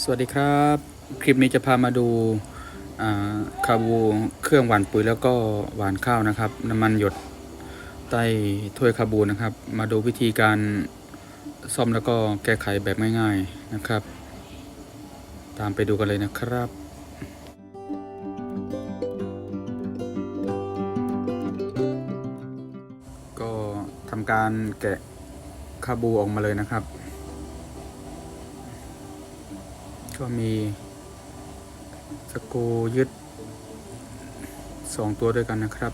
สวัสดีครับ คลิปนี้จะพามาดูอ่าคาบูเครื่องหวานปุ๋ยแล้วก็หวานข้าวนะครับ น้ำมันหยดใต้ถ้วยคาบูนะครับ มาดูวิธีการซ่อมแล้วก็แก้ไขแบบง่ายๆนะครับ ตามไปดูกันเลยนะครับก็ทำการแกะคาบูออกมาเลยนะครับ ก็มีสกรูยึดสองตัวด้วยกันนะครับ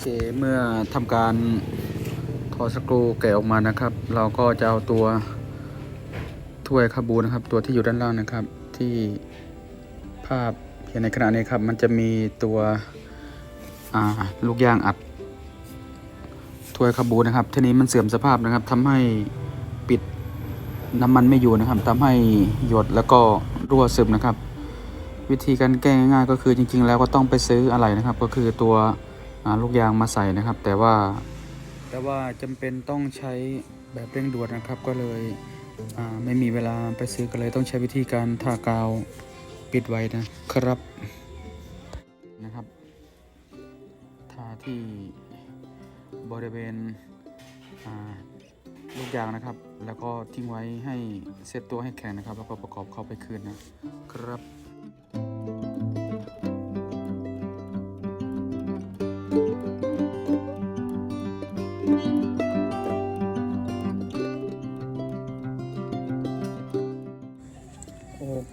เคเมื่อทำการถอดสกรูแกะออกมานะครับ เราก็จะเอาตัวถ้วยคาบูนะครับ ตัวที่อยู่ด้านล่างนะครับ ที่ภาพเห็นในขณะนี้ครับ มันจะมีตัวลูกยางอัดถ้วยคาบูนะครับทีนี้มันเสื่อมสภาพนะครับทำให้ปิดน้ำมันไม่อยู่นะครับทำให้หยดแล้วก็รั่วซึมนะครับ วิธีการแก้ง่ายๆก็คือจริง ๆ แล้วก็ต้องไปซื้ออะไรนะครับ ก็คือตัว ลูกยางมาใส่นะครับ แต่ว่าแต่ว่าจำเป็นต้องใช้แบบเร่งด่วนนะครับ ก็เลยอ่าไม่มีเวลาไปซื้อกันเลยต้องใช้วิธีการทากาวปิดไว้นะครับนะครับ ทาที่บริเวณอ่าลูกยางนะครับ แล้วก็ทิ้งไว้ให้เซตตัวให้แข็งนะครับ แล้วก็ประกอบเข้าไปคืนนะครับ โอ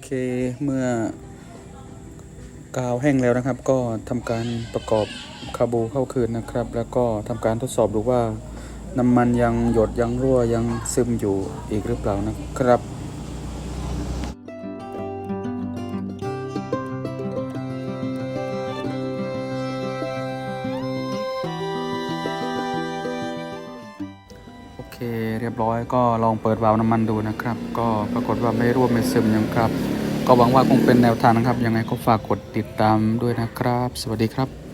เคเมื่อกาวแห้งแล้วนะครับ ก็ทำการประกอบคาบูเข้าคืนนะครับ แล้วก็ทำการทดสอบดูว่าน้ำมันยังหยดยังรั่วยังซึมอยู่อีกหรือเปล่านะครับ คเรียบร้อยก็ลองเปิดวาล์วน้ำมันดูนะครับ ก็ปรากฏว่าไม่รั่วไม่ซึมยังครับ ก็หวังว่าคงเป็นแนวทางนะครับ ยังไงก็ฝากกดติดตามด้วยนะครับ สวัสดีครับ